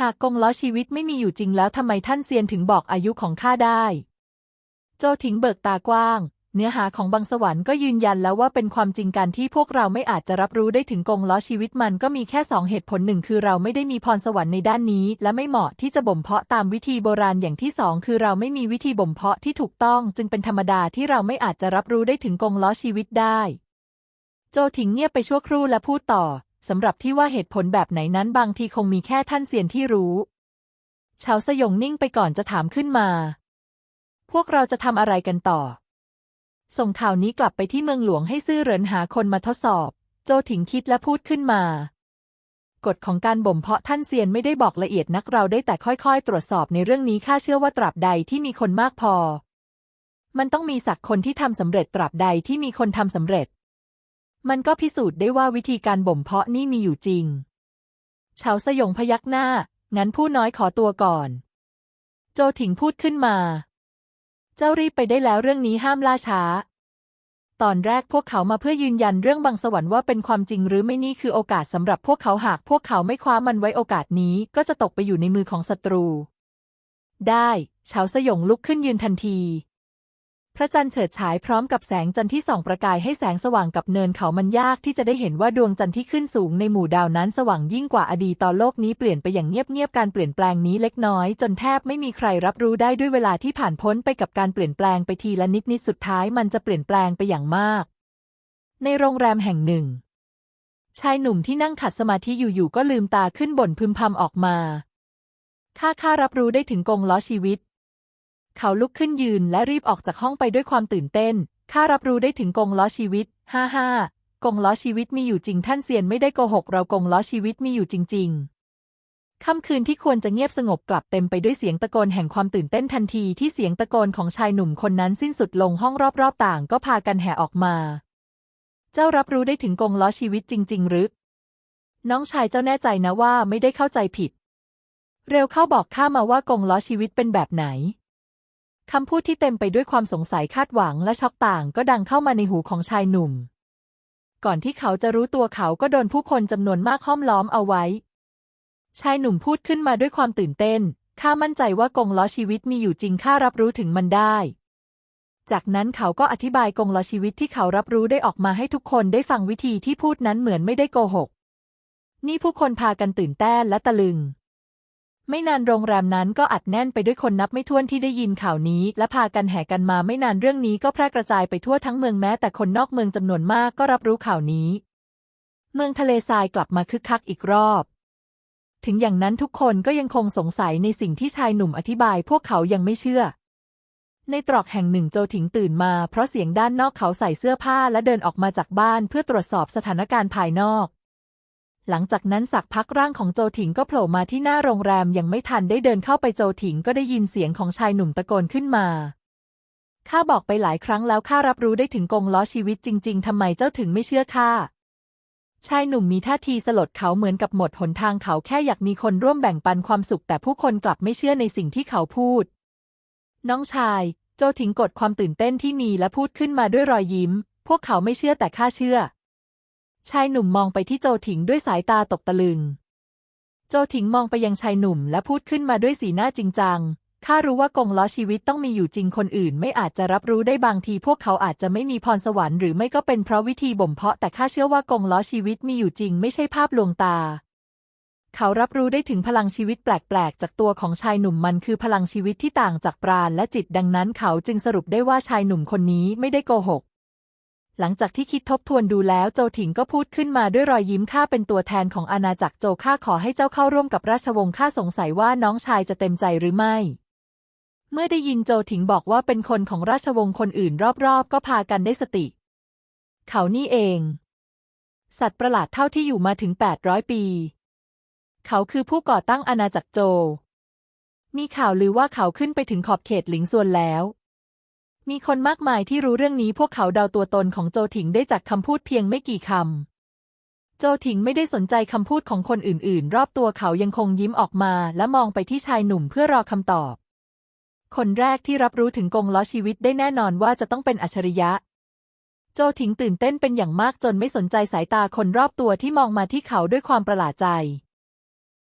หากกงล้อชีวิตไม่มีอยู่จริงแล้วทำไมท่านเซียนถึงบอกอายุของข้าได้ โจถิงเบิกตากว้าง เนื้อหาของบางสวรรค์ก็ยืนยันแล้วว่าเป็นความจริงการที่พวกเราไม่อาจจะรับรู้ได้ถึงกงล้อชีวิตมันก็มีแค่สองเหตุผลหนึ่งคือเราไม่ได้มีพรสวรรค์ในด้านนี้ และไม่เหมาะที่จะบ่มเพาะตามวิธีโบราณอย่างที่สองคือเราไม่มีวิธีบ่มเพาะที่ถูกต้องจึงเป็นธรรมดาที่เราไม่อาจจะรับรู้ได้ถึงกงล้อชีวิตได้ โจถิงเงียบไปชั่วครู่และพูดต่อ สำหรับที่ว่าเหตุผลแบบไหนนั้นบางทีคงมีแค่ท่านเซียนที่รู้เฉาสยงนิ่งไปก่อนจะถามขึ้นมา พวกเราจะทำอะไรกันต่อ ส่งข่าวนี้กลับไปที่เมืองหลวงให้ซื่อเหรินหาคนมาทดสอบ โจถิงคิดและพูดขึ้นมากฎของการบ่มเพาะท่านเซียนไม่ได้บอกละเอียดนักเราได้แต่ค่อยๆ ตรวจสอบในเรื่องนี้ข้าเชื่อว่าตราบใดที่มีคนมากพอ มันต้องมีสักคนที่ทำสำเร็จตราบใดที่มีคนทำสำเร็จ มันก็พิสูจน์ได้ว่าวิธีการบ่มเพาะนี่มีอยู่จริงเฉาสยงพยักหน้า งั้นผู้น้อยขอตัวก่อน โจถิงพูดขึ้นมา เจ้ารีบไปได้แล้วเรื่องนี้ห้ามล่าช้า ตอนแรกพวกเขามาเพื่อยืนยันเรื่องบางสวรรค์ว่าเป็นความจริงหรือไม่นี่คือโอกาสสำหรับพวกเขาหากพวกเขาไม่คว้ามันไว้โอกาสนี้ก็จะตกไปอยู่ในมือของศัตรู ได้เฉาสยงลุกขึ้นยืนทันที พระจันทร์เฉิดฉายพร้อมกับแสงจันทร์ที่ส่องประกายให้แสงสว่างกับเนินเขามันยากที่จะได้เห็นว่าดวงจันทร์ที่ขึ้นสูงในหมู่ดาวนั้นสว่างยิ่งกว่าอดีตตอนโลกนี้เปลี่ยนไปอย่างเงียบๆการเปลี่ยนแปลงนี้เล็กน้อย จนแทบไม่มีใครรับรู้ได้ด้วยเวลาที่ผ่านพ้นไปกับการเปลี่ยนแปลงไปทีละนิดนิดสุดท้ายมันจะเปลี่ยนแปลงไปอย่างมาก ในโรงแรมแห่งหนึ่ง ชายหนุ่มที่นั่งขัดสมาธิอยู่ๆก็ลืมตาขึ้นบ่นพึมพำออกมาข้าข้ารับรู้ได้ถึงกงล้อชีวิต เขาลุกขึ้นยืนและรีบออกจากห้องไปด้วยความตื่นเต้น ข้ารับรู้ได้ถึงกงล้อชีวิต ฮ่าฮ่ากงล้อชีวิตมีอยู่จริงท่านเซียนไม่ได้โกหกเรากงล้อชีวิตมีอยู่จริง ๆ ค่ำคืนที่ควรจะเงียบสงบกลับเต็มไปด้วยเสียงตะโกนแห่งความตื่นเต้นทันทีที่เสียงตะโกนของชายหนุ่มคนนั้นสิ้นสุดลงห้องรอบๆต่างก็พากันแห่ออกมา เจ้ารับรู้ได้ถึงกงล้อชีวิตจริง ๆ หรือ น้องชายเจ้าแน่ใจนะว่าไม่ได้เข้าใจผิด เร็วเข้าบอกข้ามาว่ากงล้อชีวิตเป็นแบบไหน คำพูดที่เต็มไปด้วยความสงสัยคาดหวังและช็อกต่างก็ดังเข้ามาในหูของชายหนุ่ม ก่อนที่เขาจะรู้ตัวเขาก็โดนผู้คนจำนวนมากห้อมล้อมเอาไว้ ชายหนุ่มพูดขึ้นมาด้วยความตื่นเต้น ข้ามั่นใจว่ากงล้อชีวิตมีอยู่จริงข้ารับรู้ถึงมันได้ จากนั้นเขาก็อธิบายกงล้อชีวิตที่เขารับรู้ได้ออกมาให้ทุกคนได้ฟังวิธีที่พูดนั้นเหมือนไม่ได้โกหก นี่ผู้คนพากันตื่นเต้นและตะลึง ไม่นานโรงแรมนั้นก็อัดแน่นไปด้วยคนนับไม่ถ้วนที่ได้ยินข่าวนี้ และพากันแห่กันมาไม่นานเรื่องนี้ก็แพร่กระจายไปทั่วทั้งเมืองแม้แต่คนนอกเมืองจำนวนมากก็รับรู้ข่าวนี้ เมืองทะเลทรายกลับมาคึกคักอีกรอบ ถึงอย่างนั้นทุกคนก็ยังคงสงสัยในสิ่งที่ชายหนุ่มอธิบายพวกเขายังไม่เชื่อในตรอกแห่งหนึ่งโจถิงตื่นมาเพราะเสียงด้านนอกเขาใส่เสื้อผ้าและเดินออกมาจากบ้านเพื่อตรวจสอบสถานการณ์ภายนอก หลังจากนั้นสักพักร่างของโจถิงก็โผล่มาที่หน้าโรงแรมยังไม่ทันได้เดินเข้าไปโจถิงก็ได้ยินเสียงของชายหนุ่มตะโกนขึ้นมาข้าบอกไปหลายครั้งแล้วข้ารับรู้ได้ถึงกงล้อชีวิตจริง ๆทำไมเจ้าถึงไม่เชื่อข้าชายหนุ่มมีท่าทีสลดเขาเหมือนกับหมดหนทางเขาแค่อยากมีคนร่วมแบ่งปันความสุข แต่ผู้คนกลับไม่เชื่อในสิ่งที่เขาพูด น้องชาย โจถิงกดความตื่นเต้นที่มีและพูดขึ้นมาด้วยรอยยิ้ม พวกเขาไม่เชื่อแต่ข้าเชื่อ ชายหนุ่มมองไปที่โจถิงด้วยสายตาตกตะลึง โจถิงมองไปยังชายหนุ่มและพูดขึ้นมาด้วยสีหน้าจริงจัง ข้ารู้ว่ากงล้อชีวิตต้องมีอยู่จริงคนอื่น ไม่อาจจะรับรู้ได้บางที พวกเขาอาจจะไม่มีพรสวรรค์หรือไม่ก็เป็นเพราะวิธีบ่มเพาะ แต่ข้าเชื่อว่ากงล้อชีวิตมีอยู่จริง ไม่ใช่ภาพลวงตา เขารับรู้ได้ถึงพลังชีวิตแปลกๆ จากตัวของชายหนุ่มมันคือพลังชีวิตที่ต่างจากปราณและจิตดังนั้นเขาจึงสรุปได้ว่าชายหนุ่มคนนี้ไม่ได้โกหก หลังจากที่คิดทบทวนดูแล้วโจถิงก็พูดขึ้นมาด้วยรอยยิ้มข้าเป็นตัวแทนของอาณาจักรโจข้าขอให้เจ้าเข้าร่วมกับราชวงศ์ข้าสงสัยว่าน้องชายจะเต็มใจหรือไม่ เมื่อได้ยินโจถิงบอกว่าเป็นคนของราชวงศ์คนอื่นรอบๆ ก็พากันได้สติ เขานี่เอง สัตว์ประหลาดเท่าที่อยู่มาถึง 800 ปี เขาคือผู้ก่อตั้งอาณาจักรโจ มีข่าวลือว่าเขาขึ้นไปถึงขอบเขตหลิงซวนแล้ว มีคนมากมายที่รู้เรื่องนี้พวกเขาเดาตัวตนของโจถิงได้จากคำพูดเพียงไม่กี่คำ โจถิงไม่ได้สนใจคำพูดของคนอื่นๆ รอบตัวเขายังคงยิ้มออกมาและมองไปที่ชายหนุ่มเพื่อรอคำตอบ คนแรกที่รับรู้ถึงกงล้อชีวิตได้แน่นอนว่าจะต้องเป็นอัจฉริยะ โจถิงตื่นเต้นเป็นอย่างมากจนไม่สนใจสายตาคนรอบตัวที่มองมาที่เขาด้วยความประหลาดใจ